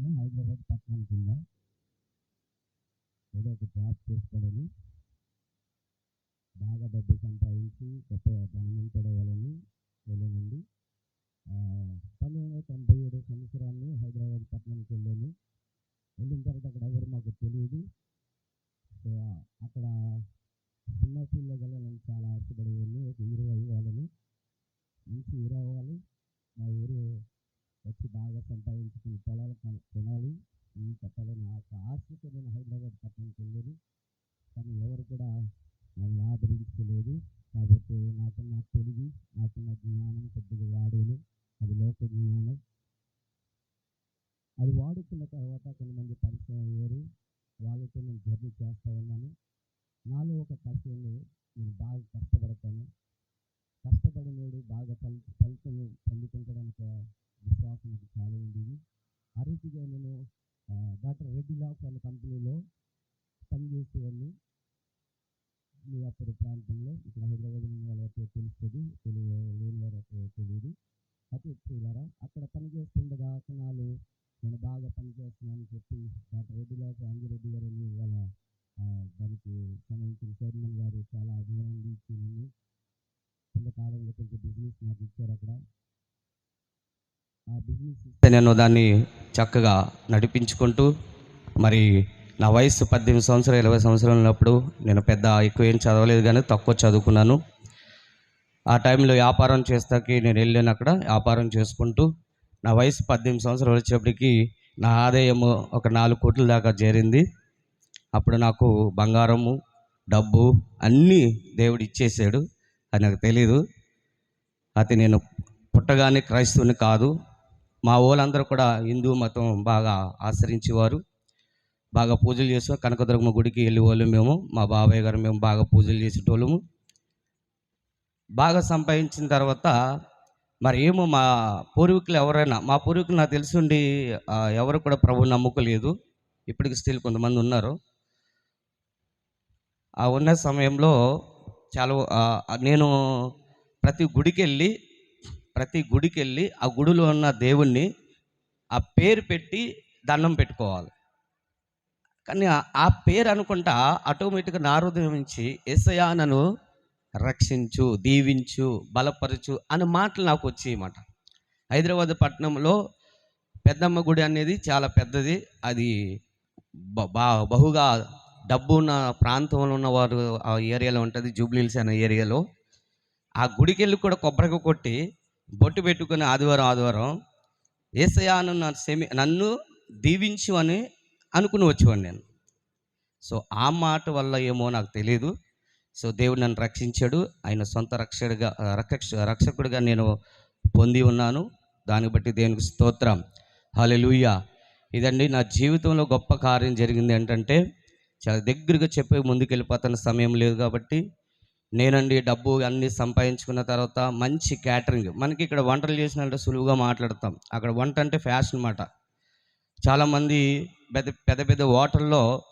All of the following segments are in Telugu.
వెళ్ళాను హైదరాబాద్ పట్టణం కింద ఏదో ఒక జాబ్ చేసుకోవాలని బాగా డబ్బు సంపాదించి గొప్ప ధనవంతుడవ్వాలని వెళ్ళానండి. పంతొమ్మిది వందల తొంభై ఏడు సంవత్సరాన్ని హైదరాబాద్ పట్టణానికి వెళ్ళాను వెళ్ళిన తర్వాత అక్కడ ఎవరు మాకు తెలియదు. సో అక్కడ సినిమా ఫీల్డ్లో వెళ్ళాలని చాలా ఆశపడేవాళ్ళు ఒక హీరో అవ్వాలని మంచి హీరో అవ్వాలి మా ఊరు వచ్చి బాగా సంపాదించుకుని పొలాలు కొనాలి. ఈ కట్టాలని ఆ ఒక ఆశతో నేను హైదరాబాద్ పట్టణంకి వెళ్ళాను. కానీ ఎవరు కూడా నన్ను ఆదరించలేదు. కాబట్టి నాకున్న తెలివి నాకున్న జ్ఞానం కొద్దిగా వాడేను. అది లోక జ్ఞానం. అది వాడుకున్న తర్వాత కొంతమంది పరిచయం అయ్యారు. వాళ్ళతో నేను జర్నీ చేస్తూ ఉన్నాను. నాలో ఒక కష్టంలో ఉంది. నేను బాగా కష్టపడతాను. కష్టపడినోడు బాగా ఫలి ఫలితం పొందుకుంటాడనుకో ఒక నాకు చాలా ఉండేది. ఆ రీతిగా నేను డాక్టర్ రెడ్డి లాఫ్ వాళ్ళ కంపెనీలో పనిచేసేవాడిని మీ అప్పటి ప్రాంతంలో ఇక్కడ హైదరాబాద్ ఉన్న వాళ్ళకి తెలుస్తుంది తెలియ లేని వారికి తెలియదు. అటు ప్రియులరా అక్కడ పనిచేస్తుండగా కణాలు నేను బాగా పనిచేస్తున్నానని చెప్పి డాక్టర్ రెడ్డి లాఫ్ అంజిరెడ్డి గారిని వాళ్ళ దానికి సంబంధించిన చైర్మన్ గారు చాలా అభిమానాలు ఇచ్చి నన్ను కొంతకాలంలో కొంచెం బిజినెస్ నాకు ఇచ్చారు అక్కడ. బిజినెస్ నేను దాన్ని చక్కగా నడిపించుకుంటూ మరి నా వయసు పద్దెనిమిది సంవత్సరాలు ఇరవై సంవత్సరాలు ఉన్నప్పుడు నేను పెద్ద ఎక్కువ ఏం చదవలేదు కానీ తక్కువ చదువుకున్నాను. ఆ టైంలో వ్యాపారం చేస్తాకి నేను వెళ్ళాను అక్కడ వ్యాపారం చేసుకుంటూ నా వయసు పద్దెనిమిది సంవత్సరాలు వచ్చేప్పటికి నా ఆదాయము ఒక నాలుగు కోట్ల దాకా చేరింది. అప్పుడు నాకు బంగారము డబ్బు అన్నీ దేవుడు ఇచ్చేసాడు. అది నాకు తెలీదు. అది నేను పుట్టగానే క్రైస్తవుని కాదు మా వాళ్ళందరూ కూడా హిందూ మతం బాగా ఆచరించేవారు. బాగా పూజలు చేసాం కనకదుర్గమ్మ గుడికి వెళ్ళేవాళ్ళు మేము. మా బాబాయ్ గారు మేము బాగా పూజలు చేసేటోళ్ళము. బాగా సంపాదించిన తర్వాత మరి ఏమో మా పూర్వీకులు ఎవరైనా మా పూర్వీకులు నాకు తెలిసిండి ఎవరు కూడా ప్రభు నమ్ముకోలేదు. ఇప్పటికి స్టిల్ కొంతమంది ఉన్నారు. ఆ ఉన్న సమయంలో చాలా నేను ప్రతి గుడికి వెళ్ళి ప్రతి గుడికి వెళ్ళి ఆ గుడిలో ఉన్న దేవుణ్ణి ఆ పేరు పెట్టి దండం పెట్టుకోవాలి. కానీ ఆ- పేరు అనుకుంటా ఆటోమేటిక్గా నా హృదయం నుంచి నన్ను రక్షించు దీవించు బలపరచు అనే మాటలు నాకు వచ్చేయమాట హైదరాబాద్ పట్టణంలో పెద్దమ్మ గుడి అనేది చాలా పెద్దది. అది బా బహుగా డబ్బు ఉన్న ప్రాంతంలో ఉన్నవారు ఆ ఏరియాలో ఉంటుంది జూబ్లీల్స్ అనే ఏరియాలో. ఆ గుడికి వెళ్ళి కూడా కొబ్బరిగా కొట్టి బొట్టు పెట్టుకుని ఆదివారం ఆదివారం ఏసయాను సెమి నన్ను దీవించు అని అనుకుని వచ్చేవాడిని నేను. సో ఆ మాట వల్ల ఏమో నాకు తెలియదు సో దేవుడు నన్ను రక్షించాడు. ఆయన సొంత రక్షకుడిగా రక్ష రక్షకుడిగా నేను పొంది ఉన్నాను. దాన్ని బట్టి దేవునికి స్తోత్రం. హలెలుయ్య ఇదండి నా జీవితంలో గొప్ప కార్యం జరిగింది ఏంటంటే చాలా దగ్గరగా చెప్పే ముందుకు వెళ్ళిపోతున్న సమయం లేదు కాబట్టి నేనండి డబ్బు అన్నీ సంపాదించుకున్న తర్వాత మంచి క్యాటరింగ్ మనకి ఇక్కడ వంటలు చేసినట్టు సులువుగా మాట్లాడతాం. అక్కడ వంట అంటే ఫ్యాషన్ అన్నమాట. చాలామంది పెద్ద పెద్ద పెద్ద హోటల్లో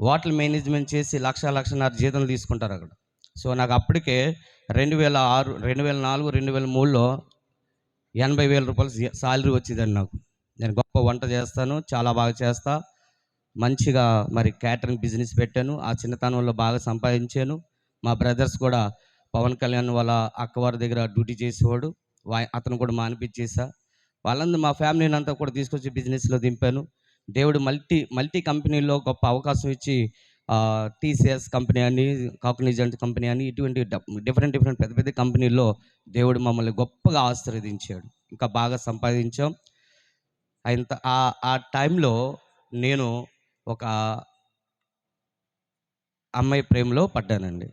హోటల్ మేనేజ్మెంట్ చేసి లక్ష లక్షన్నర జీతం తీసుకుంటారు అక్కడ. సో నాకు అప్పటికే రెండు వేల ఆరు రెండు వేల నాలుగు రెండు వేల మూడులో ఎనభై వేల రూపాయలు శాలరీ వచ్చిందండి నాకు. నేను గొప్ప వంట చేస్తాను చాలా బాగా చేస్తా. మంచిగా మరి క్యాటరింగ్ బిజినెస్ పెట్టాను. ఆ చిన్నతనంలో బాగా సంపాదించాను. మా బ్రదర్స్ కూడా పవన్ కళ్యాణ్ వాళ్ళ అక్కవారి దగ్గర డ్యూటీ చేసేవాడు. వా- అతను కూడా మానిపించేసా. వాళ్ళందరూ మా ఫ్యామిలీని అంతా కూడా తీసుకొచ్చి బిజినెస్లో దింపాను. దేవుడు మల్టీ మల్టీ కంపెనీలో గొప్ప అవకాశం ఇచ్చి టీసీఎస్ కంపెనీ అని కాగ్నిజెంట్ కంపెనీ అని ఇటువంటి డిఫరెంట్ డిఫరెంట్ పెద్ద పెద్ద కంపెనీల్లో దేవుడు మమ్మల్ని గొప్పగా ఆశీర్వదించాడు. ఇంకా బాగా సంపాదించాం. అంత ఆ ఆ టైంలో నేను ఒక అమ్మాయి ప్రేమలో పడ్డానండి.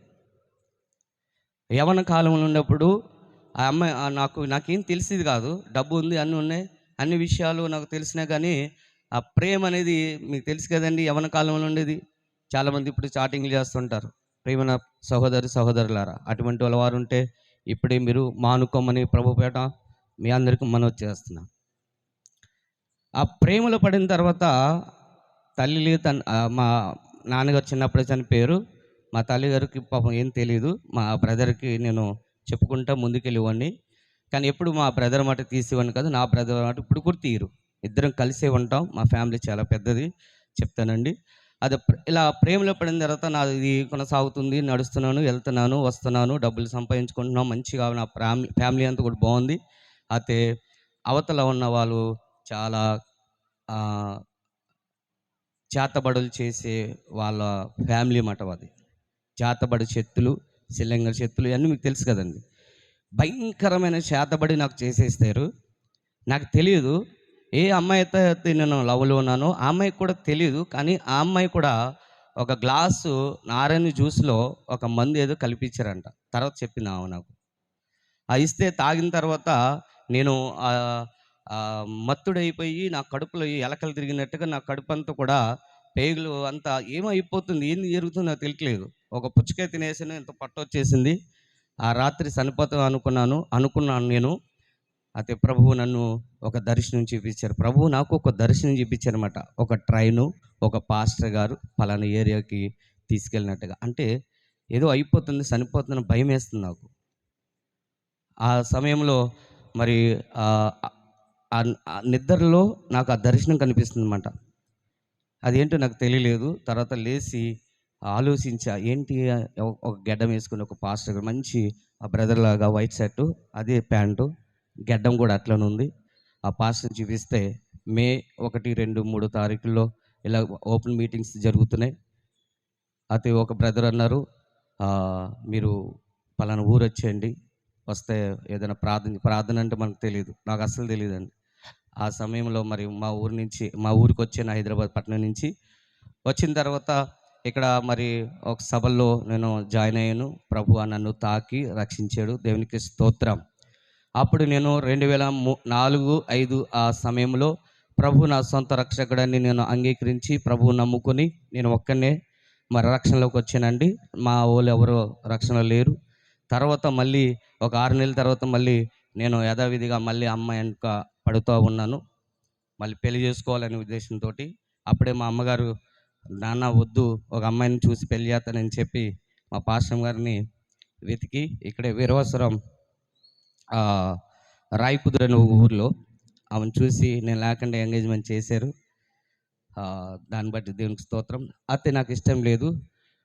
యవన కాలంలో ఉన్నప్పుడు ఆ అమ్మాయి నాకు నాకేం తెలిసేది కాదు. డబ్బు ఉంది అన్నీ ఉన్నాయి అన్ని విషయాలు నాకు తెలిసినా కానీ ఆ ప్రేమ అనేది మీకు తెలుసు కదండి యవన కాలంలో ఉండేది. చాలామంది ఇప్పుడు చాటింగ్లు చేస్తుంటారు. ప్రేమన సహోదరి సహోదరులారా అటువంటి వాళ్ళ వారు ఉంటే ఇప్పుడే మీరు మానుకోమని ప్రభుపేట మీ అందరికీ మనవి చేస్తున్నా. ఆ ప్రేమలో పడిన తర్వాత తల్లి తన మా నాన్నగారు చిన్నప్పుడే చనిపోయారు. మా తల్లిగారికి పాపం ఏం తెలియదు మా బ్రదర్కి నేను చెప్పుకుంటా ముందుకెళ్ళేవాడిని. కానీ ఎప్పుడు మా బ్రదర్ మాట తీసేవాడిని కాదు నా బ్రదర్ మాట ఇప్పుడు కూడా తీయరు. ఇద్దరం కలిసే ఉంటాం. మా ఫ్యామిలీ చాలా పెద్దది చెప్తానండి. అది ఇలా ప్రేమలో పడిన తర్వాత నాది ఇది కొనసాగుతుంది. నడుస్తున్నాను వెళ్తున్నాను వస్తున్నాను డబ్బులు సంపాదించుకుంటున్నాం. మంచిగా నా ఫ్యామిలీ ఫ్యామిలీ అంతా కూడా బాగుంది. అయితే అవతల ఉన్న వాళ్ళు చాలా చేతబడులు చేసే వాళ్ళ ఫ్యామిలీ మాట అది చేతబడి శక్తులు శిలంగ శక్తులు ఇవన్నీ మీకు తెలుసు కదండి. భయంకరమైన చేతబడి నాకు చేసేస్తారు. నాకు తెలియదు ఏ అమ్మాయి అయితే నేను లవ్లో ఉన్నానో ఆ అమ్మాయికి కూడా తెలియదు కానీ ఆ అమ్మాయి కూడా ఒక గ్లాసు నారాయణ జ్యూస్లో ఒక మందు ఏదో కల్పించారంట. తర్వాత చెప్పింది ఆమె నాకు. ఆ ఇస్తే తాగిన తర్వాత నేను మత్తుడైపోయి నా కడుపులో ఎలకలు తిరిగినట్టుగా నా కడుపు అంతా కూడా పేగులు అంతా ఏమైపోతుంది ఏం జరుగుతుందో నాకు తెలియట్లేదు. ఒక పుచ్చకాయ తినేసాను ఇంత పట్టు వచ్చేసింది ఆ రాత్రి చనిపోతాం అనుకున్నాను అనుకున్నాను నేను. అయితే ప్రభువు నన్ను ఒక దర్శనం చూపించారు. ప్రభువు నాకు ఒక దర్శనం చూపించారన్నమాట. ఒక ట్రైను ఒక పాస్టర్ గారు పలానా ఏరియాకి తీసుకెళ్ళినట్టుగా. అంటే ఏదో అయిపోతుంది చనిపోతున్న భయం వేస్తుంది నాకు. ఆ సమయంలో మరి ఆ నిద్రలో నాకు ఆ దర్శనం కనిపిస్తుంది అనమాట అదేంటో నాకు తెలియలేదు. తర్వాత లేచి ఆలోచించా ఏంటి ఒక- గడ్డం వేసుకుని ఒక పాస్టర్ మంచి ఆ బ్రదర్ లాగా వైట్ షర్టు అదే ప్యాంటు గెడ్డం కూడా అట్లనే ఉంది. ఆ పాస్టర్ చూపిస్తే మే ఒకటి రెండు మూడు తారీఖుల్లో ఇలా ఓపెన్ మీటింగ్స్ జరుగుతున్నాయి. అయితే ఒక బ్రదర్ అన్నారు మీరు పలానా ఊరు వచ్చేయండి వస్తే ఏదైనా ప్రార్థన ప్రార్థన అంటే మనకు తెలియదు నాకు అస్సలు తెలియదండి ఆ సమయంలో మరి మా ఊరి నుంచి మా ఊరికి వచ్చాను హైదరాబాద్ పట్టణం నుంచి వచ్చిన తర్వాత ఇక్కడ మరి ఒక సభల్లో నేను జాయిన్ అయ్యాను. ప్రభు నన్ను తాకి రక్షించాడు. దేవునికి స్తోత్రం. అప్పుడు నేను రెండు వేల నాలుగు ఐదు ఆ సమయంలో ప్రభు నా సొంత రక్షకుడని నేను అంగీకరించి ప్రభువు నమ్ముకొని నేను ఒక్కనే మరి రక్షణలోకి వచ్చానండి. మా వాళ్ళు ఎవరో రక్షణ లేరు. తర్వాత మళ్ళీ ఒక ఆరు నెలల తర్వాత మళ్ళీ నేను యథావిధిగా మళ్ళీ అమ్మాయి వెనుక పడుతూ ఉన్నాను. మళ్ళీ పెళ్ళి చేసుకోవాలనే ఉద్దేశంతో అప్పుడే మా అమ్మగారు నాన్న వద్దు ఒక అమ్మాయిని చూసి పెళ్ళి చేస్తానని చెప్పి మా పాశ్రం గారిని వెతికి ఇక్కడే వీరవసరం ఆ, అనే ఊర్లో ఆమెను చూసి నేను లేకుండా ఎంగేజ్మెంట్ చేశారు. దాన్ని బట్టి దేవునికి స్తోత్రం. అయితే నాకు ఇష్టం లేదు.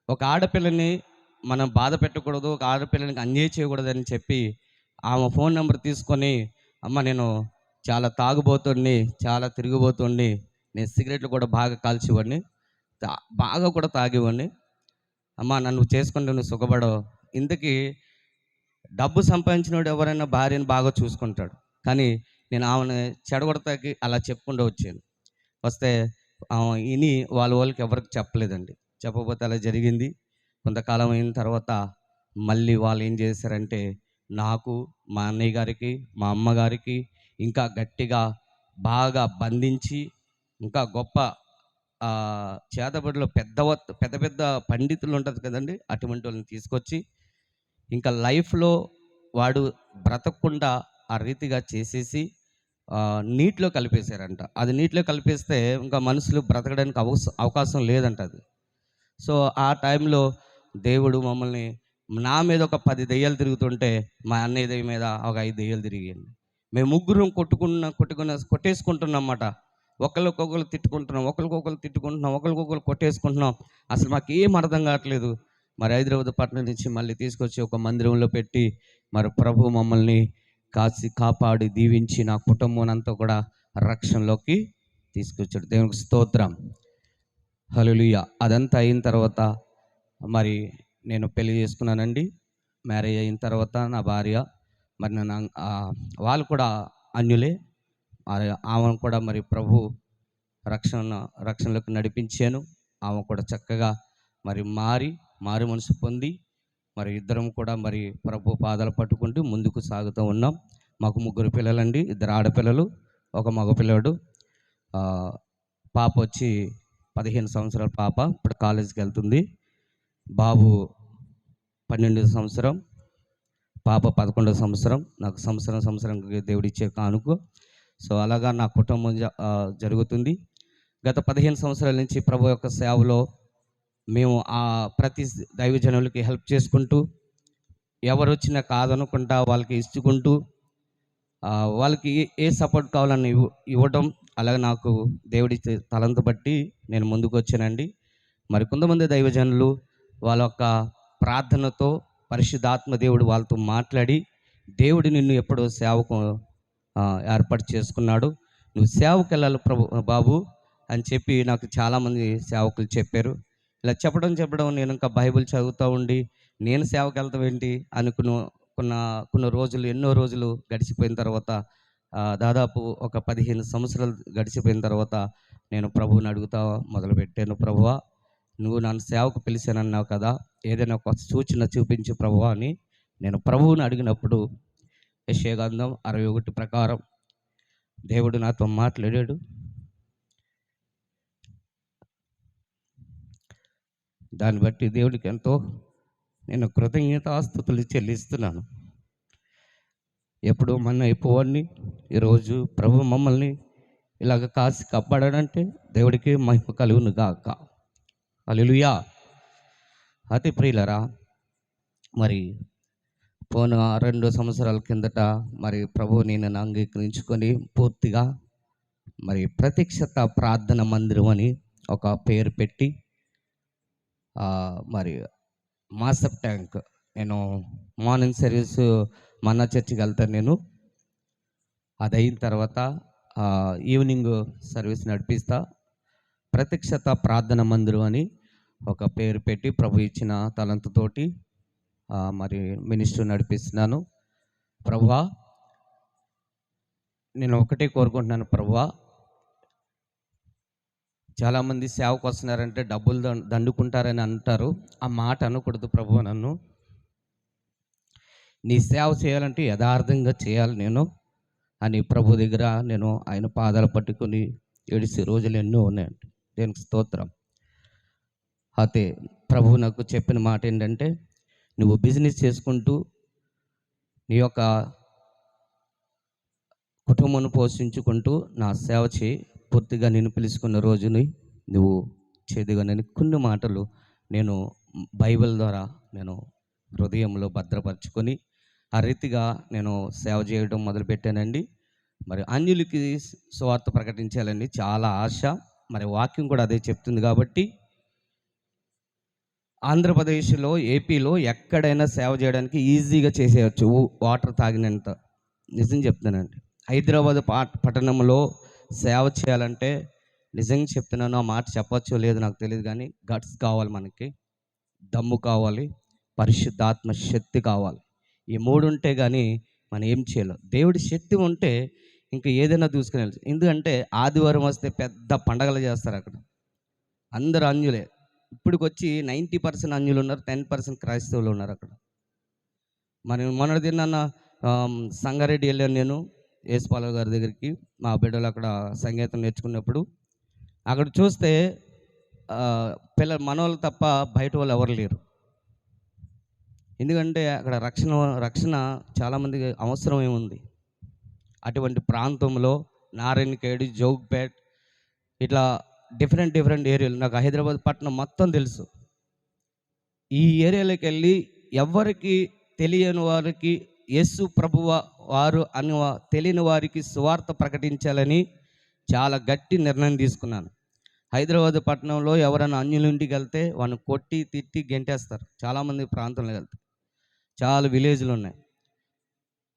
ఒక ఆడపిల్లని మనం బాధ పెట్టకూడదు ఒక ఆడపిల్లని అన్యాయం చేయకూడదని చెప్పి ఆమె ఫోన్ నెంబర్ తీసుకొని అమ్మ నేను చాలా తాగుబోతుండి చాలా తిరిగిపోతుండి నేను సిగరెట్లు కూడా బాగా కాల్చేవాడిని. తా- బాగా కూడా తాగేవాడిని. అమ్మ నన్ను చేసుకుంటే నువ్వు సుఖపడవు. ఇంతకీ డబ్బు సంపాదించినోడు ఎవరైనా భార్యను బాగా చూసుకుంటాడు. కానీ నేను ఆమెను చెడగొడతాకి అలా చెప్పుకుంటూ వచ్చాను. వస్తే ఆమె ఇని వాళ్ళ వాళ్ళకి ఎవరికి చెప్పలేదండి. చెప్పకపోతే అలా జరిగింది. కొంతకాలం అయిన తర్వాత మళ్ళీ వాళ్ళు ఏం చేశారంటే నాకు మా అన్నయ్య గారికి మా అమ్మగారికి ఇంకా గట్టిగా బాగా బంధించి ఇంకా గొప్ప చేతబడిలో పెద్ద పెద్ద పెద్ద పండితులు ఉంటుంది కదండి అటువంటి వాళ్ళని తీసుకొచ్చి ఇంకా లైఫ్లో వాడు బ్రతకకుండా ఆ రీతిగా చేసేసి నీటిలో కలిపేశారంట. అది నీటిలో కలిపేస్తే ఇంకా మనుషులు బ్రతకడానికి అవ అవకాశం లేదంట అది. సో ఆ టైంలో దేవుడు మమ్మల్ని నా మీద ఒక పది దెయ్యాలు తిరుగుతుంటే మా అన్నయ్య దెయ్యం మీద ఒక ఐదు దెయ్యాలు తిరిగాయండి. మేము ముగ్గురం కొట్టుకున్న కొట్టుకున్న కొట్టేసుకుంటున్నాం అన్నమాట ఒకరికొకరు తిట్టుకుంటున్నాం ఒకరికొకరు తిట్టుకుంటున్నాం ఒకరికొకరు కొట్టేసుకుంటున్నాం. అసలు మాకు ఏం అర్థం కావట్లేదు. మరి హైదరాబాద్ పట్టణం నుంచి మళ్ళీ తీసుకొచ్చి ఒక మందిరంలో పెట్టి మరి ప్రభు మమ్మల్ని కాచి కాపాడి దీవించి నా కుటుంబం అంతా కూడా రక్షణలోకి తీసుకొచ్చాడు. దేవునికి స్తోత్రం. హల్లెలూయా. అదంతా అయిన తర్వాత మరి నేను పెళ్ళి చేసుకున్నానండి. మ్యారేజ్ అయిన తర్వాత నా భార్య మరి నన్ను వాళ్ళు కూడా అన్యులే. ఆమెను కూడా మరి ప్రభు రక్షణ రక్షణలోకి నడిపించాను. ఆమె కూడా చక్కగా మరి మారి మారి మనసు పొంది మరి ఇద్దరం కూడా మరి ప్రభు పాదాలు పట్టుకుంటూ ముందుకు సాగుతూ ఉన్నాం. మాకు ముగ్గురు పిల్లలండి ఇద్దరు ఆడపిల్లలు ఒక మగపిల్లడు. పాప వచ్చి పదిహేను సంవత్సరాల పాప ఇప్పుడు కాలేజీకి వెళ్తుంది. బాబు పన్నెండు సంవత్సరం. పాప పదకొండో సంవత్సరం నాకు సంవత్సరం సంవత్సరం దేవుడిచ్చే కానుక. సో అలాగా నా కుటుంబం జ- జరుగుతుంది. గత పదిహేను సంవత్సరాల నుంచి ప్రభు యొక్క సేవలో మేము ఆ ప్రతి దైవజనులకి హెల్ప్ చేసుకుంటూ ఎవరు వచ్చినా కాదనుకుంటా వాళ్ళకి ఇచ్చుకుంటూ వాళ్ళకి ఏ- ఏ సపోర్ట్ కావాలని ఇవ్వ- ఇవ్వడం అలాగే నాకు దేవుడి తలంత బట్టి నేను ముందుకు వచ్చానండి మరి కొంతమంది దైవజనులు వాళ్ళ యొక్క ప్రార్థనతో పరిశుద్ధాత్మ దేవుడు వాళ్ళతో మాట్లాడి దేవుడు నిన్ను ఎప్పుడో సేవకు ఏర్పాటు చేసుకున్నాడు. నువ్వు సేవకు వెళ్ళాలి ప్రభు బాబు అని చెప్పి నాకు చాలామంది సేవకులు చెప్పారు. ఇలా చెప్పడం చెప్పడం నేను ఇంకా బైబిల్ చదువుతూ ఉండి నేను సేవకు వెళ్తాం ఏంటి అనుకున్న కొన్న కొన్ని రోజులు ఎన్నో రోజులు గడిచిపోయిన తర్వాత దాదాపు ఒక పదిహేను సంవత్సరాలు గడిచిపోయిన తర్వాత నేను ప్రభువుని అడుగుతా మొదలుపెట్టాను. ప్రభువా నువ్వు నన్ను సేవకు పిలిచానన్నావు కదా ఏదైనా ఒక సూచన చూపించు ప్రభు అని నేను ప్రభువుని అడిగినప్పుడు యశయగంధం అరవై ఒకటి ప్రకారం దేవుడు నాతో మాట్లాడాడు. దాన్ని బట్టి దేవుడికి ఎంతో నేను కృతజ్ఞతాస్తుతులు చెల్లిస్తున్నాను. ఎప్పుడు మన అయిపోవాడిని ఈరోజు ప్రభు మమ్మల్ని ఇలాగ కాసి కాపాడాడంటే దేవుడికి మహిమ కలుగును గాక. అలెలుయా అతి ప్రియులరా మరి పోను రెండు సంవత్సరాల కిందట మరి ప్రభు నేను అంగీకరించుకొని పూర్తిగా మరి ప్రత్యక్షత ప్రార్థన మందిరం అని ఒక పేరు పెట్టి మరి మాసప్ ట్యాంక్ నేను మార్నింగ్ సర్వీస్ మన్నా చర్చికి వెళ్తాను నేను. అది అయిన తర్వాత ఈవినింగ్ సర్వీస్ నడిపిస్తా. ప్రత్యక్షత ప్రార్థన మందిరం అని ఒక పేరు పెట్టి ప్రభు ఇచ్చిన తలంతుతోటి మరి మినిస్టర్ నడిపిస్తున్నాను. ప్రభువా నేను ఒకటే కోరుకుంటున్నాను ప్రభువా చాలామంది సేవకు వస్తున్నారంటే డబ్బులు దండుకుంటారని అంటారు. ఆ మాట అనకూడదు ప్రభు నన్ను. నీ సేవ చేయాలంటే యథార్థంగా చేయాలి నేను అని ప్రభు దగ్గర నేను ఆయన పాదాలు పట్టుకుని ఏడిసే రోజులు ఎన్నో ఉన్నాయండి. దేనికి స్తోత్రం. అయితే ప్రభు నాకు చెప్పిన మాట ఏంటంటే నువ్వు బిజినెస్ చేసుకుంటూ నీ యొక్క కుటుంబాన్ని పోషించుకుంటూ నా సేవ చేయి. పూర్తిగా నేను పిలుచుకున్న రోజుని నువ్వు చేదుగానని కొన్ని మాటలు నేను బైబిల్ ద్వారా నేను హృదయంలో భద్రపరచుకొని ఆ రీతిగా నేను సేవ చేయడం మొదలుపెట్టానండి. మరి అన్యులకి సువార్త ప్రకటించాలని చాలా ఆశ. మరి వాక్యం కూడా అదే చెప్తుంది కాబట్టి ఆంధ్రప్రదేశ్లో ఏపీలో ఎక్కడైనా సేవ చేయడానికి ఈజీగా చేసేయచ్చు. వాటర్ తాగినంత. నిజం చెప్తున్నానండి. హైదరాబాద్ పట్టణంలో సేవ చేయాలంటే నిజంగా చెప్తున్నాను ఆ మాట చెప్పచ్చో లేదో నాకు తెలియదు కానీ గట్స్ కావాలి మనకి. దమ్ము కావాలి పరిశుద్ధాత్మ శక్తి కావాలి. ఈ మూడు ఉంటే కానీ మనం ఏం చేయలేం. దేవుడి శక్తి ఉంటే ఇంకా ఏదైనా దూసుకుని వెళ్ళచ్చు ఎందుకంటే ఆదివారం వస్తే పెద్ద పండగలు చేస్తారు అక్కడ. అందరు అన్యులే. ఇప్పటికొచ్చి నైంటీ పర్సెంట్ అన్యులు ఉన్నారు టెన్ పర్సెంట్ క్రైస్తవులు ఉన్నారు అక్కడ. మరి మొన్నటి దిన్న సంగారెడ్డి వెళ్ళాను నేను యేసుపాల గారి దగ్గరికి. మా బిడ్డలు అక్కడ సంగీతం నేర్చుకున్నప్పుడు. అక్కడ చూస్తే పిల్ల మనవాళ్ళు తప్ప బయట వాళ్ళు ఎవరు లేరు. ఎందుకంటే అక్కడ రక్షణ రక్షణ చాలామందికి అవసరం ఏముంది? అటువంటి ప్రాంతంలో నారాయణఖేడ్ జోగ్పేట్ ఇట్లా డిఫరెంట్ డిఫరెంట్ ఏరియాలు నాకు హైదరాబాద్ పట్టణం మొత్తం తెలుసు. ఈ ఏరియాలోకి వెళ్ళి ఎవరికి తెలియని వారికి యేసు ప్రభువ వారు అని తెలియని వారికి సువార్త ప్రకటించాలని చాలా గట్టి నిర్ణయం తీసుకున్నాను. హైదరాబాద్ పట్టణంలో ఎవరైనా అన్యులింటికి వెళ్తే వాళ్ళని కొట్టి తిట్టి గెంటేస్తారు. చాలామంది ప్రాంతంలో వెళ్తే చాలా విలేజ్లు ఉన్నాయి.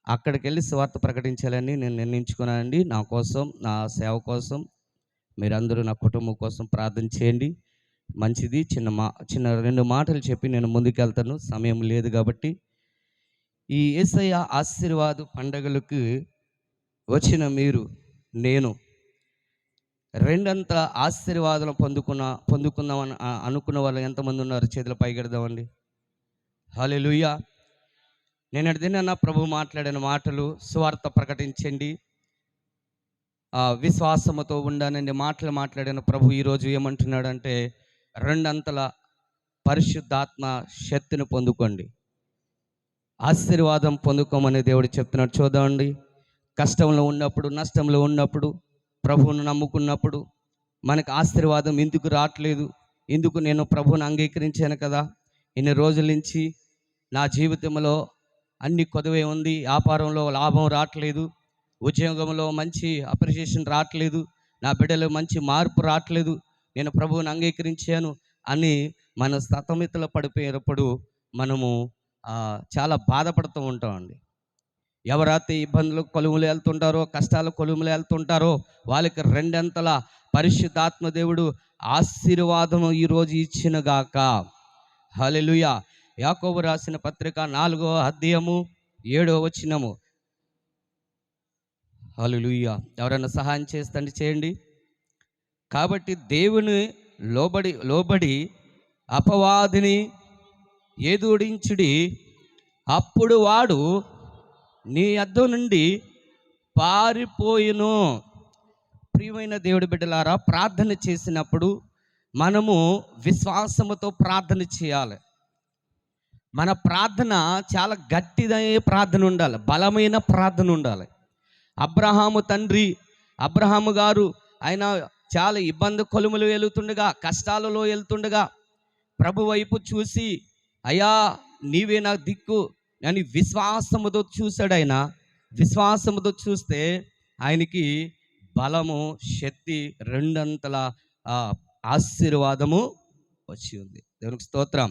అక్కడికి వెళ్ళి స్వార్థ ప్రకటించాలని నేను నిర్ణయించుకున్నానండి. నా కోసం నా సేవ కోసం మీరందరూ నా కుటుంబం కోసం ప్రార్థన చేయండి. మంచిది. చిన్న మా చిన్న రెండు మాటలు చెప్పి నేను ముందుకెళ్తాను. సమయం లేదు కాబట్టి. ఈ ఏసయ్య ఆశీర్వాద పండగలకు వచ్చిన మీరు నేను రెండంత ఆశీర్వాదం పొందుకున్న పొందుకుందామని అనుకున్న వాళ్ళు ఎంతమంది ఉన్నారు? చేతులు పైకెడదామండి. హల్లెలూయా. నేను అడిగిన ప్రభు మాట్లాడిన మాటలు స్వార్థ ప్రకటించండి. విశ్వాసముతో ఉండానని మాటలు మాట్లాడిన ప్రభు ఈరోజు ఏమంటున్నాడంటే రెండంతల పరిశుద్ధాత్మ శక్తిని పొందుకోండి. ఆశీర్వాదం పొందుకోమని దేవుడు చెప్తున్నాడు. చూద్దామండి. కష్టంలో ఉన్నప్పుడు నష్టంలో ఉన్నప్పుడు ప్రభువును నమ్ముకున్నప్పుడు మనకు ఆశీర్వాదం ఎందుకు రావట్లేదు? ఎందుకు నేను ప్రభువుని అంగీకరించాను కదా? ఇన్ని రోజుల నుంచి నా జీవితంలో అన్ని కొదవే ఉంది. వ్యాపారంలో లాభం రావట్లేదు ఉద్యోగంలో మంచి అప్రిషియేషన్ రావట్లేదు నా బిడ్డలో మంచి మార్పు రావట్లేదు నేను ప్రభువుని అంగీకరించాను అని మన సతమితలో పడిపోయినప్పుడు మనము చాలా బాధపడుతూ ఉంటామండి. ఎవరైతే ఇబ్బందులు కొలుములు వెళ్తుంటారో కష్టాలు కొలుములు వెళ్తుంటారో వాళ్ళకి రెండంతల పరిశుద్ధాత్మ దేవుడు ఆశీర్వాదము ఈరోజు ఇచ్చినగాక హలెలుయా యాకోబు రాసిన పత్రిక నాలుగో అధ్యయము ఏడో వచ్చినము హల్లెలూయా. ఎవరైనా సహాయం చేస్తండి చేయండి. కాబట్టి దేవుని లోబడి లోబడి అపవాదిని ఏదుడించుడి. అప్పుడు వాడు నీ అద్దు నుండి పారిపోయిను. ప్రియమైన దేవుడి బిడ్డలారా ప్రార్థన చేసినప్పుడు మనము విశ్వాసముతో ప్రార్థన చేయాలి. మన ప్రార్థన చాలా గట్టిదైన ప్రార్థన ఉండాలి బలమైన ప్రార్థన ఉండాలి. అబ్రహాము తండ్రి అబ్రహాము గారు ఆయన చాలా ఇబ్బంది కొలుములు వెళుతుండగా కష్టాలలో వెళ్తుండగా ప్రభు వైపు చూసి అయ్యా నీవే నా దిక్కు అని విశ్వాసముతో చూశాడు ఆయన. విశ్వాసముతో చూస్తే ఆయనకి బలము శక్తి రెండంతల ఆశీర్వాదము వచ్చి ఉంది. దేవునికి స్తోత్రం.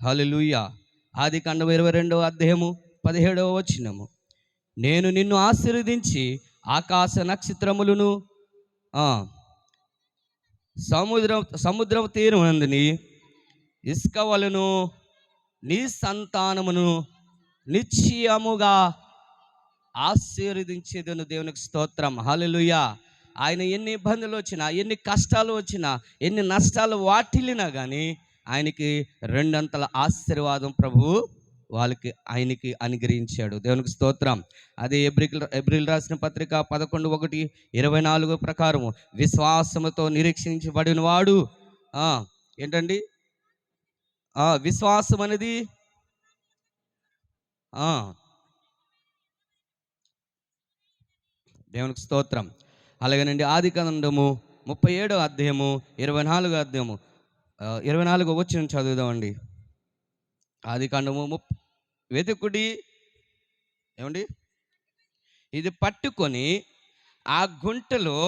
హల్లెలూయ. ఆది కాండం ఇరవై రెండవ అధ్యాయము పదిహేడవ వచ్చినము నేను నిన్ను ఆశీర్వదించి ఆకాశ నక్షత్రములను సముద్ర సముద్రం సముద్రం తీరమందుని ఇసుక వలను నీ సంతానమును నిశ్చయముగా ఆశీర్వదించేదను దేవునికి స్తోత్రం. హల్లెలూయా. ఆయన ఎన్ని ఇబ్బందులు వచ్చినా ఎన్ని కష్టాలు వచ్చినా ఎన్ని నష్టాలు వాటిల్లినా కానీ ఆయనకి రెండంతల ఆశీర్వాదం ప్రభువు వాళ్ళకి ఆయనకి అనుగ్రహించాడు. దేవునికి స్తోత్రం. అదే ఎబ్రిల్ ఎబ్రిల్ రాసిన పత్రిక పదకొండు ఒకటి ఇరవై నాలుగు ప్రకారము. విశ్వాసముతో నిరీక్షించబడిన వాడు ఏంటండి? విశ్వాసం అనేది దేవునికి స్తోత్రం. అలాగేనండి ఆది కదండము ముప్పై ఏడో అధ్యాయము ఇరవై నాలుగో అధ్యాయము. ఇరవై నాలుగు వచ్చిన చదువుదామండి. ఆది కాండము ముప్ వెతుకుడి ఏమండి? ఇది పట్టుకొని ఆ గుంటలో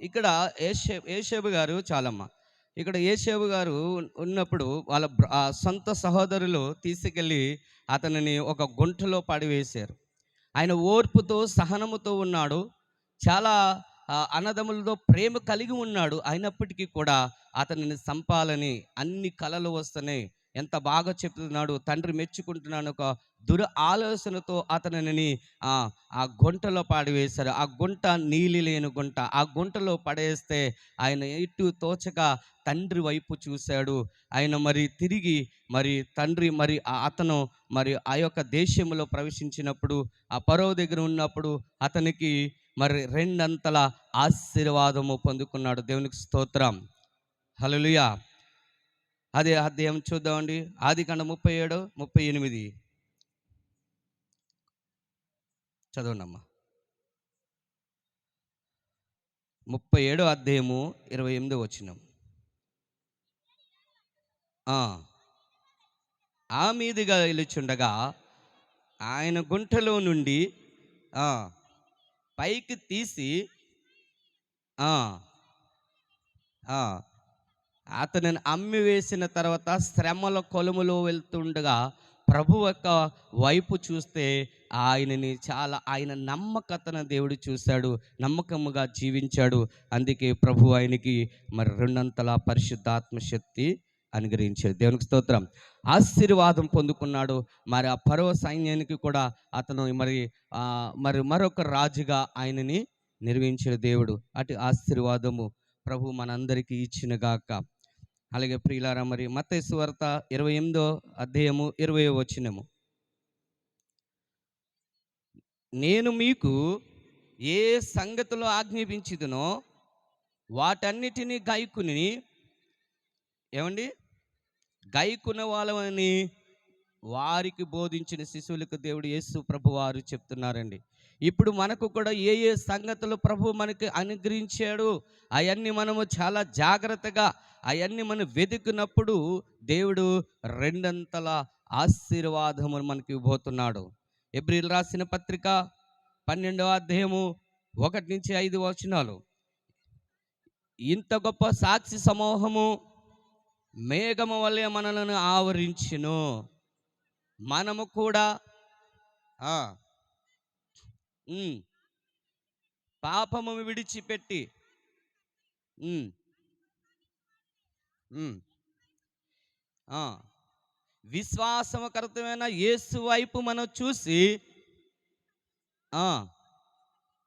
ఇక్కడ ఏషే ఏషేబు గారు చాలమ్మ. ఇక్కడ ఏషేబు గారు ఉన్నప్పుడు వాళ్ళ ఆ సొంత సహోదరులు తీసుకెళ్ళి అతనిని ఒక గుంటలో పడివేశారు. ఆయన ఓర్పుతో సహనముతో ఉన్నాడు. చాలా అన్నదమ్ములతో ప్రేమ కలిగి ఉన్నాడు. అయినప్పటికీ కూడా అతనిని చంపాలని అన్ని కలలు వస్తున్నాయి. ఎంత బాగా చెప్తున్నాడు తండ్రి మెచ్చుకుంటున్నాను ఒక దుర ఆలోచనతో అతనిని ఆ గుంటలో పాడివేశారు. ఆ గుంట నీలి లేని గుంట. ఆ గుంటలో పడేస్తే ఆయన ఇటు తోచక తండ్రి వైపు చూశాడు. ఆయన మరి తిరిగి మరి తండ్రి మరి ఆ అతను మరి ఆ యొక్క దేశంలో ప్రవేశించినప్పుడు ఆ పరవ దగ్గర ఉన్నప్పుడు అతనికి మరి రెండంతల ఆశీర్వాదము పొందుకున్నాడు. దేవునికి స్తోత్రం. హల్లెలూయా. అదే అధ్యాయం చూద్దామండి. ఆది కండ ముప్పై ఏడు ముప్పై ఎనిమిది. చదవండమ్మా ముప్పై ఏడో అధ్యాయము ఇరవై ఎనిమిదో వచ్చినాం ఆ. మీదుగా వెళ్ళుచుండగా ఆయన గుంటలో నుండి పైకి తీసి అతనిని అమ్మి వేసిన తర్వాత శ్రమల కొలుములో వెళ్తుండగా ప్రభు యొక్క వైపు చూస్తే ఆయనని చాలా ఆయన నమ్మకతను దేవుడు చూశాడు నమ్మకముగా జీవించాడు. అందుకే ప్రభు ఆయనకి మరి రెండంతల పరిశుద్ధాత్మ శక్తి అనుగ్రహించాడు దేవునికి స్తోత్రం. ఆశీర్వాదం పొందుకున్నాడు. మరి ఆ పర్వ సైన్యానికి కూడా అతను మరి మరి మరొక రాజుగా ఆయనని నిర్వహించిన దేవుడు. అటు ఆశీర్వాదము ప్రభు మనందరికీ ఇచ్చినగాక అలాగే ప్రియులారా మరి మత్తయి ఇరవై ఎనిమిదో అధ్యాయము ఇరవై వచ్చినము నేను మీకు ఏ సంగతిలో ఆజ్ఞాపించుదునో వాటన్నిటినీ గాయకుని ఏమండి? గైకున్న వాళ్ళని వారికి బోధించిన శిశువులకు దేవుడు యేసు ప్రభు వారు చెప్తున్నారండి. ఇప్పుడు మనకు కూడా ఏ ఏ సంగతులు ప్రభు మనకి అనుగ్రహించాడు అవన్నీ మనము చాలా జాగ్రత్తగా అవన్నీ మనం వెతుకున్నప్పుడు దేవుడు రెండంతల ఆశీర్వాదము మనకి ఇవ్వబోతున్నాడు. ఏప్రిల్ రాసిన పత్రిక పన్నెండవ అధ్యాయము ఒకటి నుంచి ఐదు వచనాలు. ఇంత గొప్ప సాక్షి సమూహము మేఘము వల్లే మనలను ఆవరించును. మనము కూడా పాపము విడిచిపెట్టి ఉమ్, విశ్వాసకరమైన యేసు వైపు మనం చూసి ఆ,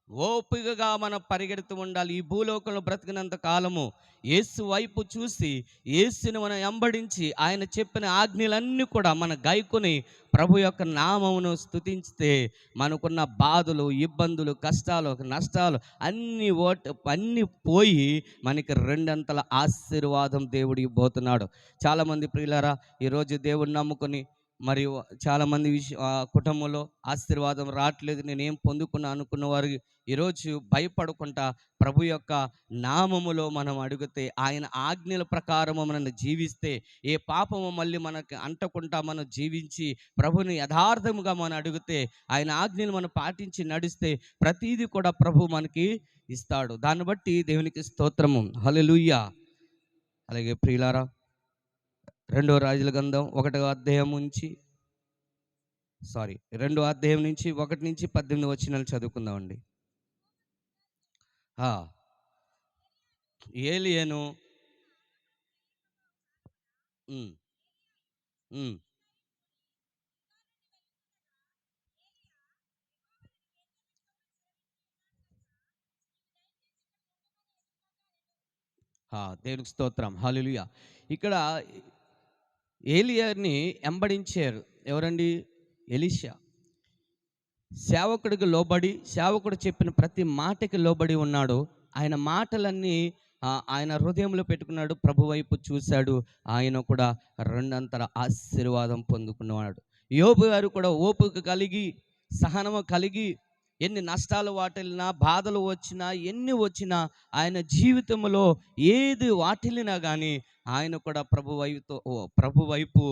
ఓపికగా మనం పరిగెడుతూ ఉండాలి. ఈ భూలోకంలో బ్రతికినంత కాలము యేసు వైపు చూసి యేసుని మనం ఎంబడించి ఆయన చెప్పిన ఆజ్ఞలన్నీ కూడా మన గైకుని ప్రభు యొక్క నామమును స్థుతించితే మనకున్న బాధలు ఇబ్బందులు కష్టాలు నష్టాలు అన్ని ఓట అన్నీ పోయి మనకి రెండంతల ఆశీర్వాదం దేవుడికి పోతున్నాడు. చాలామంది ప్రియులారా ఈరోజు దేవుడిని నమ్ముకొని మరియు చాలామంది విష కుటుంబంలో ఆశీర్వాదం రావట్లేదు. నేనేం పొందుకున్నా అనుకున్న వారు ఈరోజు భయపడకుండా ప్రభు యొక్క నామములో మనం అడిగితే ఆయన ఆజ్ఞల ప్రకారము మనం జీవిస్తే ఏ పాపము మళ్ళీ మనకి అంటకుండా మనం జీవించి ప్రభుని యథార్థముగా మనం అడిగితే ఆయన ఆజ్ఞలు మనం పాటించి నడిస్తే ప్రతీది కూడా ప్రభు మనకి ఇస్తాడు. దాన్ని బట్టి దేవునికి స్తోత్రము. లూయ అలాగే ప్రియులారా రెండో రాజుల గంధం ఒకటో అధ్యాయం నుంచి సారీ రెండో అధ్యాయం నుంచి ఒకటి నుంచి పద్దెనిమిది వచ్చినాలు చదువుకుందామండి. ఏలియను దేవునికి స్తోత్రం హల్లెలూయా. ఇక్కడ ఏలియాని ఎంబడించారు. ఎవరండి? ఎలిషా. సేవకుడికి లోబడి సేవకుడు చెప్పిన ప్రతి మాటకి లోబడి ఉన్నాడు. ఆయన మాటలన్నీ ఆయన హృదయంలో పెట్టుకున్నాడు. ప్రభు వైపు చూశాడు. ఆయన కూడా రెండంతర ఆశీర్వాదం పొందుకున్నవాడు యోబు గారు కూడా ఓపిక కలిగి సహనము కలిగి ఎన్ని నష్టాలు వాటిల్లినా బాధలు వచ్చినా ఎన్ని వచ్చినా ఆయన జీవితంలో ఏది వాటిల్లినా కానీ ఆయన కూడా ప్రభు వైపుతో ప్రభు వైపు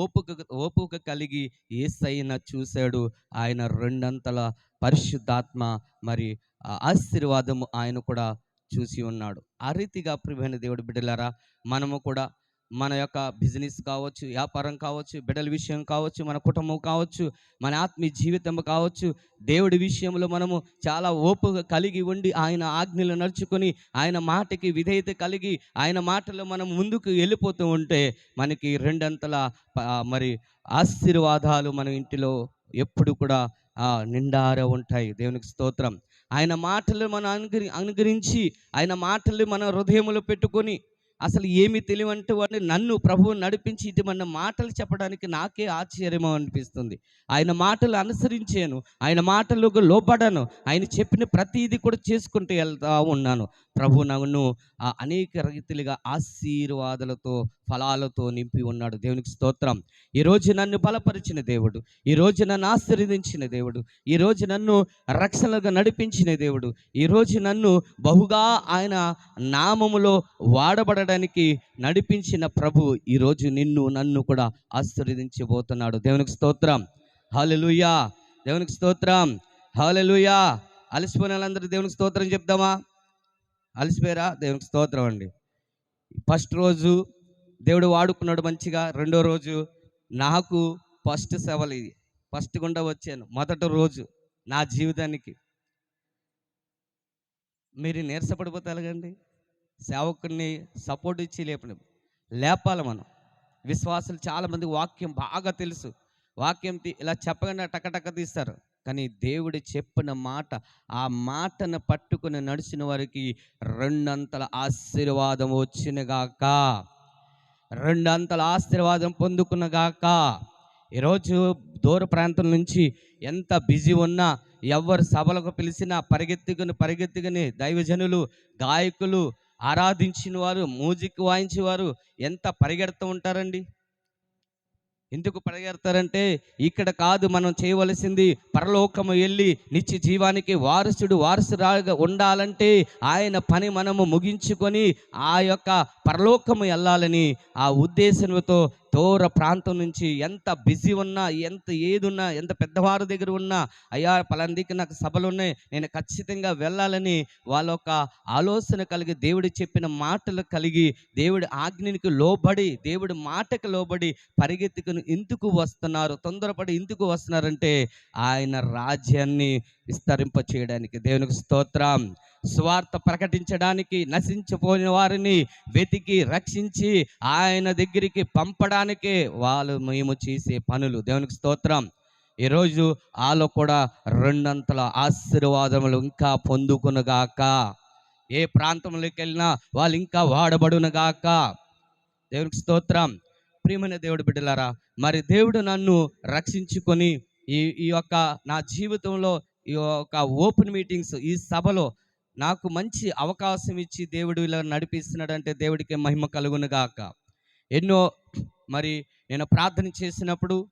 ఓపుక ఓపుక కలిగి ఏసైన చూశాడు. ఆయన రెండంతల పరిశుద్ధాత్మ మరి ఆశీర్వాదము ఆయన కూడా చూసి ఉన్నాడు. ఆ రీతిగా ప్రియమైన దేవుడు బిడ్డలారా మనము కూడా మన యొక్క బిజినెస్ కావచ్చు వ్యాపారం కావచ్చు బిడ్డల విషయం కావచ్చు మన కుటుంబం కావచ్చు మన ఆత్మీయ జీవితం కావచ్చు దేవుడి విషయంలో మనము చాలా ఓపిక కలిగి ఉండి ఆయన ఆజ్ఞలు నడుచుకొని ఆయన మాటకి విధేయత కలిగి ఆయన మాటలో మనం ముందుకు వెళ్ళిపోతూ ఉంటే మనకి రెండంతల మరి ఆశీర్వాదాలు మన ఇంటిలో ఎప్పుడు కూడా ఆ, నిండార ఉంటాయి. దేవునికి స్తోత్రం. ఆయన మాటలు మనం అనుగరి అనుగరించి ఆయన మాటలు మన హృదయంలో పెట్టుకొని అసలు ఏమి తెలివంటే వాడిని నన్ను ప్రభువు నడిపించి ఇటువంటి మాటలు చెప్పడానికి నాకే ఆశ్చర్యమో అనిపిస్తుంది. ఆయన మాటలు అనుసరించాను. ఆయన మాటలకు లోపడను ఆయన చెప్పిన ప్రతిదీ కూడా చేసుకుంటూ వెళ్తా ఉన్నాను. ప్రభు నన్ను అనేక రీతిలుగా ఆశీర్వాదాలతో ఫలాలతో నింపి ఉన్నాడు. దేవునికి స్తోత్రం. ఈరోజు నన్ను బలపరిచిన దేవుడు. ఈరోజు నన్ను ఆశీర్వదించిన దేవుడు. ఈరోజు నన్ను రక్షణగా నడిపించిన దేవుడు. ఈరోజు నన్ను బహుగా ఆయన నామములో వాడబడడానికి నడిపించిన ప్రభు ఈరోజు నిన్ను నన్ను కూడా ఆశీర్వదించబోతున్నాడు. దేవునికి స్తోత్రం. హాలెలుయా దేవునికి స్తోత్రం. హాలెలుయా అలసిపోయిన వాళ్ళందరూ దేవునికి స్తోత్రం చెప్దామా? అలసిపోయారా? దేవునికి స్తోత్రం అండి. ఫస్ట్ రోజు దేవుడు వాడుకున్నాడు మంచిగా. రెండో రోజు నాకు ఫస్ట్ సెవెల్ ఇది ఫస్ట్ గుండా వచ్చాను. మొదటి రోజు నా జీవితానికి. మీరు నీరసపడిపోతే ఎలాగండి సేవకుడిని సపోర్ట్ ఇచ్చి లేపని లేపాలి మనం. విశ్వాసులు చాలామంది వాక్యం బాగా తెలుసు. వాక్యం ఇలా చెప్పగానే టకటక తీస్తారు. కానీ దేవుడు చెప్పిన మాట ఆ మాటను పట్టుకుని నడిచిన వారికి రెండంతల ఆశీర్వాదం వచ్చినగాక రెండంతల ఆశీర్వాదం పొందుకున్నగాక ఈరోజు దూర ప్రాంతం నుంచి ఎంత బిజీ ఉన్నా ఎవరు సభలకు పిలిచినా పరిగెత్తుకుని పరిగెత్తుకుని దైవజనులు గాయకులు ఆరాధించిన వారు మ్యూజిక్ వాయించేవారు ఎంత పరిగెడుతూ ఉంటారండి? ఎందుకు పరిగెడతారంటే ఇక్కడ కాదు మనం చేయవలసింది పరలోకము వెళ్ళి నిత్య జీవానికి వారసుడు వారసురాగా ఉండాలంటే ఆయన పని మనము ముగించుకొని ఆ యొక్క పరలోకము వెళ్ళాలని ఆ ఉద్దేశంతో దూర ప్రాంతం నుంచి ఎంత బిజీ ఉన్నా ఎంత ఏదున్నా ఎంత పెద్దవారి దగ్గర ఉన్నా అయ్యా పలాందికి నాకు సభలు ఉన్నాయి నేను ఖచ్చితంగా వెళ్ళాలని వాళ్ళ ఒక ఆలోచన కలిగి దేవుడు చెప్పిన మాటలు కలిగి దేవుడి ఆజ్ఞనికి లోబడి దేవుడి మాటకు లోబడి పరిగెత్తుకుని ఎందుకు వస్తున్నారు తొందరపడి ఎందుకు వస్తున్నారంటే ఆయన రాజ్యాన్ని విస్తరింప చేయడానికి దేవునికి స్తోత్రం. స్వార్థ ప్రకటించడానికి నశించిపోయిన వారిని వెతికి రక్షించి ఆయన దగ్గరికి పంపడానికే వాళ్ళు మేము చేసే పనులు. దేవునికి స్తోత్రం. ఈరోజు వాళ్ళు కూడా రెండంతల ఆశీర్వాదములు ఇంకా పొందుకునుగాక ఏ ప్రాంతంలోకి వెళ్ళినా వాళ్ళు ఇంకా వాడబడునుగాక. దేవునికి స్తోత్రం. ప్రియమైన దేవుడు బిడ్డలారా మరి దేవుడు నన్ను రక్షించుకొని ఈ ఈ యొక్క నా జీవితంలో ఈ యొక్క ఓపెన్ మీటింగ్స్ ఈ సభలో నాకు మంచి అవకాశం ఇచ్చి దేవుడు ఇలా నడిపిస్తున్నాడంటే దేవుడికి మహిమ కలుగును గాక. ఎన్నో మరి నేను ప్రార్థన చేసినప్పుడు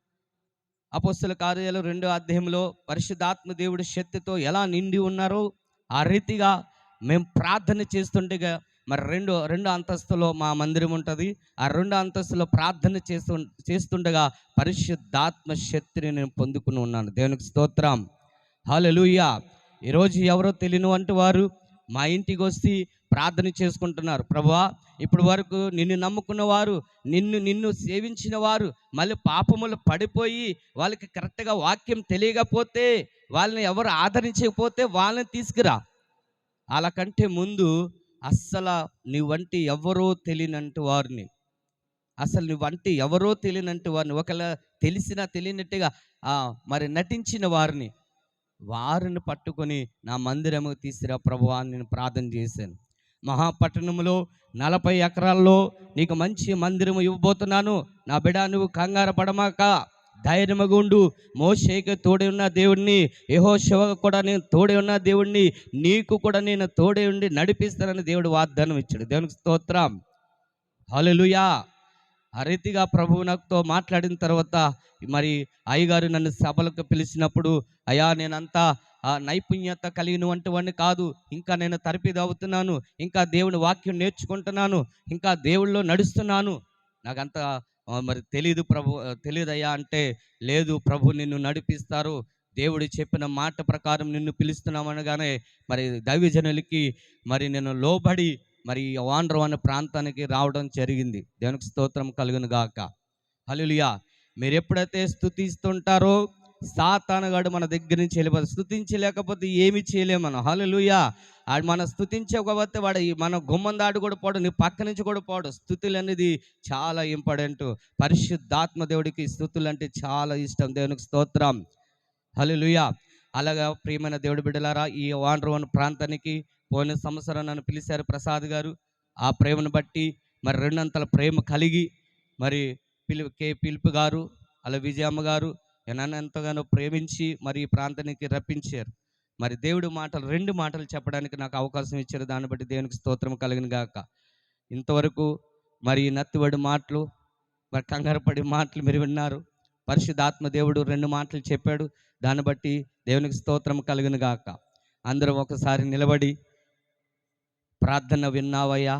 అపోస్తుల కార్యాలు రెండో అధ్యాయంలో పరిశుద్ధాత్మ దేవుడి శక్తితో ఎలా నిండి ఉన్నారో ఆ రీతిగా మేము ప్రార్థన చేస్తుండగా మరి రెండు రెండు అంతస్తులో మా మందిరం ఉంటుంది. ఆ రెండు అంతస్తులో ప్రార్థన చేస్తు చేస్తుండగా పరిశుద్ధాత్మ శక్తిని నేను పొందుకుని ఉన్నాను. దేవునికి స్తోత్రం. హాలెలూయా ఈరోజు ఎవరో తెలియని వంటి వారు మా ఇంటికి వచ్చి ప్రార్థన చేసుకుంటున్నారు. ప్రభువా ఇప్పుడు వరకు నిన్ను నమ్ముకున్న వారు నిన్ను నిన్ను సేవించిన వారు మళ్ళీ పాపములు పడిపోయి వాళ్ళకి కరెక్ట్గా వాక్యం తెలియకపోతే వాళ్ళని ఎవరు ఆదరించకపోతే వాళ్ళని తీసుకురా. వాళ్ళకంటే ముందు అస్సలు నీ వంటి ఎవరో తెలియనంటి వారిని అసలు నీ వంటి ఎవరో తెలియనంటి వారిని ఒకవేళ తెలిసినా తెలియనట్టుగా మరి నటించిన వారిని వారిని పట్టుకొని నా మందిరము తీసిరా ప్రభు అని నేను ప్రార్థన చేశాను. మహాపట్టణంలో నలభై ఎకరాల్లో నీకు మంచి మందిరము ఇవ్వబోతున్నాను. నా బిడ నువ్వు కంగారు పడమాక. ధైర్యముగా ఉండు. మోషేకి తోడే ఉన్న దేవుణ్ణి యహో కూడా నేను తోడే ఉన్న దేవుణ్ణి నీకు కూడా నేను తోడే ఉండి నడిపిస్తానని దేవుడు వాగ్దానం ఇచ్చాడు. దేవునికి స్తోత్రం. హలో ఆ రీతిగా ప్రభువు నాతో మాట్లాడిన తర్వాత మరి అయ్యగారు నన్ను సభలకు పిలిచినప్పుడు అయ్యా నేనంతా ఆ నైపుణ్యత కలిగిన వంటి వాడిని కాదు. ఇంకా నేను తరపిది అవుతున్నాను ఇంకా దేవుని వాక్యం నేర్చుకుంటున్నాను. ఇంకా దేవుళ్ళో నడుస్తున్నాను. నాకంత మరి తెలియదు ప్రభు తెలియదయ్యా అంటే లేదు ప్రభు నిన్ను నడిపిస్తారు. దేవుడు చెప్పిన మాట ప్రకారం నిన్ను పిలుస్తున్నామనగానే మరి దైవజనులకి మరి నేను లోబడి మరి ఈ అనే ప్రాంతానికి రావడం జరిగింది. దేవునికి స్తోత్రం కలుగును గాక. హలులియా మీరు ఎప్పుడైతే స్థుతిస్తుంటారో సాతానగాడు మన దగ్గర నుంచి వెళ్ళిపోతే స్థుతించలేకపోతే ఏమి చేయలేము మనం. హలులుయా ఆడు మనం స్థుతించకపోతే వాడు. ఈ మన గుమ్మం దాడు కూడా పోడు. నీ పక్క నుంచి కూడా పోడు. స్థుతులు అనేది చాలా ఇంపార్టెంట్. పరిశుద్ధాత్మ దేవుడికి స్థుతులు అంటే చాలా ఇష్టం. దేవునికి స్తోత్రం. హలులుయా అలాగా ప్రియమైన దేవుడి బిడ్డలారా ఈ వాండ్రవన్ ప్రాంతానికి పోయిన సంవత్సరం నన్ను పిలిచారు ప్రసాద్ గారు. ఆ ప్రేమను బట్టి మరి రెండంతల ప్రేమ కలిగి మరి పిలుపు కే పిలుపు గారు అలా విజయమ్మ గారు నన్ను ఎంతగానో ప్రేమించి మరి ఈ ప్రాంతానికి రప్పించారు. మరి దేవుడి మాటలు రెండు మాటలు చెప్పడానికి నాకు అవకాశం ఇచ్చారు. దాన్ని బట్టి దేవునికి స్తోత్రం కలిగిన గాక. ఇంతవరకు మరి నత్తివడి మాటలు మరి కంగారపడి మాటలు మీరు విన్నారు. పరిశుద్ధాత్మ దేవుడు రెండు మాటలు చెప్పాడు. దాన్ని బట్టి దేవునికి స్తోత్రం కలిగిన గాక. అందరూ ఒకసారి నిలబడి ప్రార్థన విన్నావయ్యా.